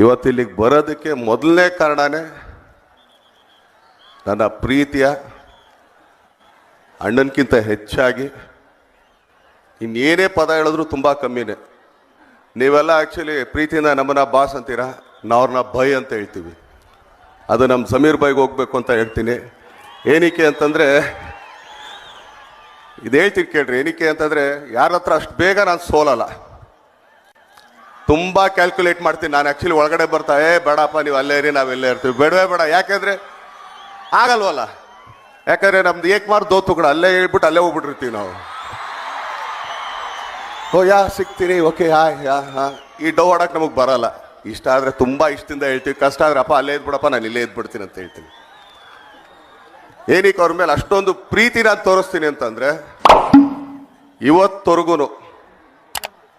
ಇವತ್ತು ಇಲ್ಲಿಗೆ ಬರೋದಕ್ಕೆ ಮೊದಲನೇ ಕಾರಣನೇ ನನ್ನ ಪ್ರೀತಿಯ ಅಣ್ಣನಕ್ಕಿಂತ ಹೆಚ್ಚಾಗಿ ಇನ್ನೇನೇ ಪದ ಹೇಳಿದ್ರು ತುಂಬ ಕಮ್ಮಿನೇ. ನೀವೆಲ್ಲ ಆ್ಯಕ್ಚುಲಿ ಪ್ರೀತಿಯಿಂದ ನಮ್ಮನ್ನ ಬಾಸ್ ಅಂತೀರಾ? ನಾವು ಅವ್ರನ್ನ ಬೈ ಅಂತ ಹೇಳ್ತೀವಿ. ಅದು ನಮ್ಮ ಸಮೀರ್ ಬೈಗೆ ಹೋಗ್ಬೇಕು ಅಂತ ಹೇಳ್ತೀನಿ. ಏನಕ್ಕೆ ಅಂತಂದರೆ, ಇದು ಹೇಳ್ತೀನಿ ಕೇಳ್ರಿ, ಏನಕ್ಕೆ ಅಂತಂದರೆ ಯಾರ ಹತ್ರ ಅಷ್ಟು ಬೇಗ ನಾನು ಸೋಲಲ್ಲ. ತುಂಬ ಕ್ಯಾಲ್ಕುಲೇಟ್ ಮಾಡ್ತೀನಿ. ನಾನು ಆ್ಯಕ್ಚುಲಿ ಒಳಗಡೆ ಬರ್ತಾ, ಏ, ಬೇಡಪ್ಪ, ನೀವು ಅಲ್ಲೇ ಇರಿ ಇಲ್ಲೇ ಇರ್ತೀವಿ. ಬೇಡವೇ, ಬೇಡ. ಯಾಕೆಂದರೆ ಆಗಲ್ವಲ್ಲ? ಯಾಕಂದರೆ ನಮ್ದು ಏಕ್ಮಾರ್ ದೋತುಗಳು ಅಲ್ಲೇ ಹೇಳ್ಬಿಟ್ಟು ಅಲ್ಲೇ ಹೋಗ್ಬಿಟ್ಟಿರ್ತೀವಿ ನಾವು. ಓ, ಯಾ ಸಿಗ್ತೀನಿ ಓಕೆ ಯಾ ಯಾ ಹಾ. ಈ ಡೌ ಆಡಕ್ಕೆ ನಮಗೆ ಬರಲ್ಲ. ಇಷ್ಟ ಆದರೆ ತುಂಬ ಇಷ್ಟದಿಂದ ಹೇಳ್ತೀವಿ. ಕಷ್ಟ ಆದ್ರೆ, ಅಪ್ಪ, ಅಲ್ಲೇ ಇದ್ಬಿಡಪ್ಪ, ನಾನು ಇಲ್ಲೇ ಇದ್ಬಿಡ್ತೀನಿ ಅಂತ ಹೇಳ್ತೀನಿ. ಏನಕ್ಕೆ ಅವ್ರ ಮೇಲೆ ಅಷ್ಟೊಂದು ಪ್ರೀತಿ ನಾನು ತೋರಿಸ್ತೀನಿ ಅಂತಂದ್ರೆ ಇವತ್ತವರೆಗೂ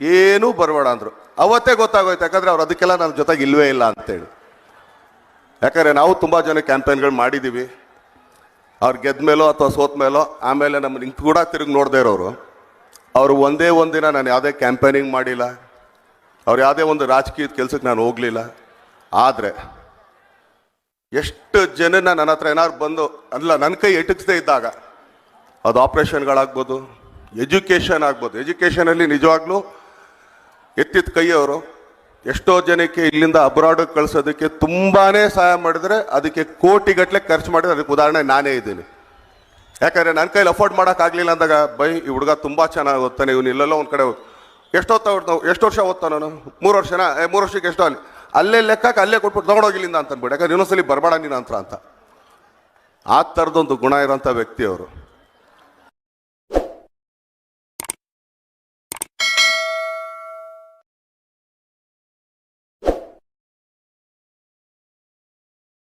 ಏನೂ ಬರಬೇಡ ಅಂದರು. ಅವತ್ತೇ ಗೊತ್ತಾಗೋಯ್ತು, ಯಾಕಂದರೆ ಅವ್ರು ಅದಕ್ಕೆಲ್ಲ ನನ್ನ ಜೊತೆಗೆ ಇಲ್ಲವೇ ಇಲ್ಲ ಅಂತೇಳಿ. ಯಾಕಂದರೆ ನಾವು ತುಂಬ ಜನ ಕ್ಯಾಂಪೇನ್ಗಳು ಮಾಡಿದ್ದೀವಿ ಅವ್ರು ಗೆದ್ದ ಮೇಲೋ ಅಥವಾ ಸೋತ ಮೇಲೋ, ಆಮೇಲೆ ನಮ್ಮ ನಿಂತು ಕೂಡ ತಿರುಗಿ ನೋಡದೇ ಇರೋರು. ಅವರು ಒಂದೇ ಒಂದಿನ ನಾನು ಯಾವುದೇ ಕ್ಯಾಂಪೇನಿಂಗ್ ಮಾಡಿಲ್ಲ. ಅವ್ರು ಯಾವುದೇ ಒಂದು ರಾಜಕೀಯದ ಕೆಲಸಕ್ಕೆ ನಾನು ಹೋಗಲಿಲ್ಲ. ಆದರೆ, ಎಷ್ಟು ಜನನ ನನ್ನ ಹತ್ರ ಏನಾದ್ರು ಬಂದು, ಅಲ್ಲ ನನ್ನ ಕೈ ಎಟಕಿಸ್ದೇ ಇದ್ದಾಗ, ಅದು ಆಪ್ರೇಷನ್ಗಳಾಗ್ಬೋದು, ಎಜುಕೇಷನ್ ಆಗ್ಬೋದು. ಎಜುಕೇಷನಲ್ಲಿ ನಿಜವಾಗ್ಲೂ ಎತ್ತಿದ ಕೈಯವರು ಎಷ್ಟೋ ಜನಕ್ಕೆ ಇಲ್ಲಿಂದ ಅಬ್ರಾಡ್ ಕಳಿಸೋದಕ್ಕೆ ತುಂಬಾನೇ ಸಹಾಯ ಮಾಡಿದ್ರೆ ಅದಕ್ಕೆ ಕೋಟಿಗಟ್ಟಲೆ ಖರ್ಚು ಮಾಡಿದ್ರೆ ಅದಕ್ಕೆ ಉದಾಹರಣೆ ನಾನೇ ಇದ್ದೀನಿ. ಯಾಕಂದ್ರೆ ನನ್ನ ಕೈಲಿ ಅಫೋರ್ಡ್ ಮಾಡೋಕ್ಕಾಗಲಿಲ್ಲ ಅಂದಾಗ, ಬೈ, ಈ ಹುಡುಗ ತುಂಬ ಚೆನ್ನಾಗಿ ಓದ್ತಾನೆ, ಇವನು ಇಲ್ಲೆಲ್ಲೋ ಒಂದು ಕಡೆ ಎಷ್ಟೊತ್ತ ಎಷ್ಟು ವರ್ಷ ಓದ್ತಾನ ನಾನು ಮೂರು ವರ್ಷನ? ಮೂರು ವರ್ಷಕ್ಕೆ ಎಷ್ಟೋ ಅಲ್ಲಿ ಅಲ್ಲೇ ಲೆಕ್ಕಕ್ಕೆ ಅಲ್ಲೇ ಕೊಟ್ಬಿಟ್ಟು ತಗೊಂಡೋಗಿಲ್ಲಿಂದ ಅಂತ ಅಂದ್ಬಿಟ್ಟು ಯಾಕಂದ್ರೆ ಇನ್ನೊಂದ್ಸಲಿ ಬರಬೇಡ ನೀನು ಅಂತ ಅಂತ. ಆ ಥರದೊಂದು ಗುಣ ಇರೋಂಥ ವ್ಯಕ್ತಿ ಅವರು.